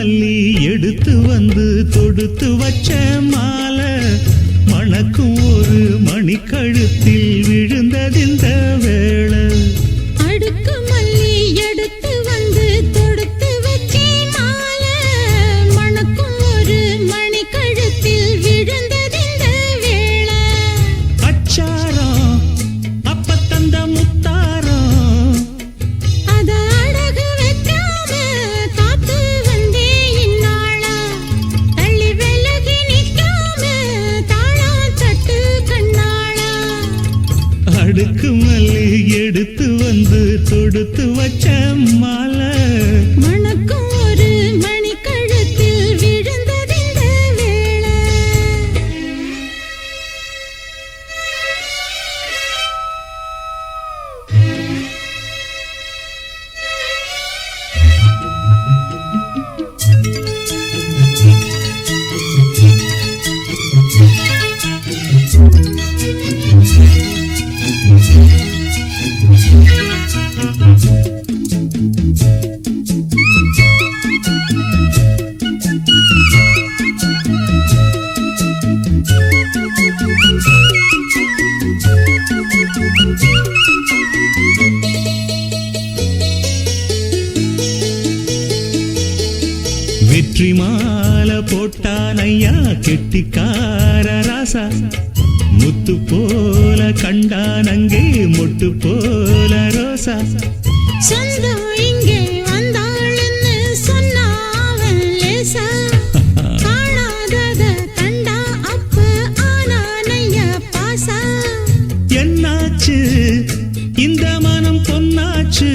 மல்லி எடுத்து வந்து தொடுத்து வச்ச மாலை மணக்கும் ஒரு மணிக்கழுத்தில் விழுந்ததிந்த வேளை. கெட்டிக்கார ராசா முத்து போல கண்டான் அங்கே மொட்டு போல ரோசா. சொந்தம் இங்கே வந்தாள்னு சொன்னா அவன் லேசா. காணாதத தண்டா அப்ப ஆனானைய என்னாச்சு? இந்த மனம் பொன்னாச்சு.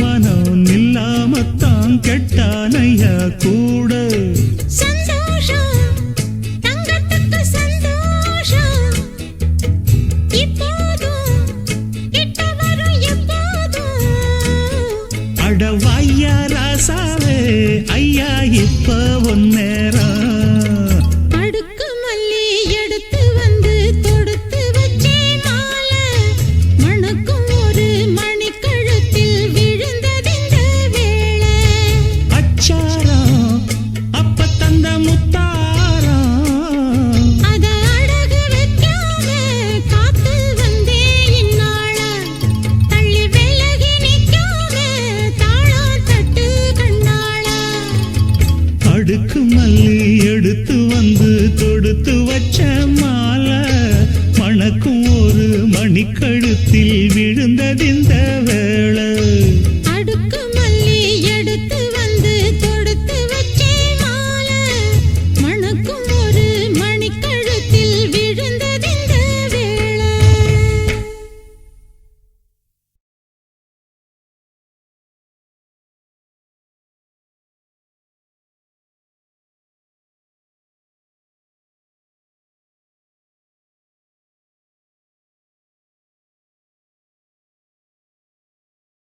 மனம் இல்லாமத்தான் கெட்டானையா கூட? எடுத்து வந்து தொடுத்து வச்ச மாலை மணக்கும் ஒரு மணிக்கழுத்தில் விழுந்ததிந்த வேளை.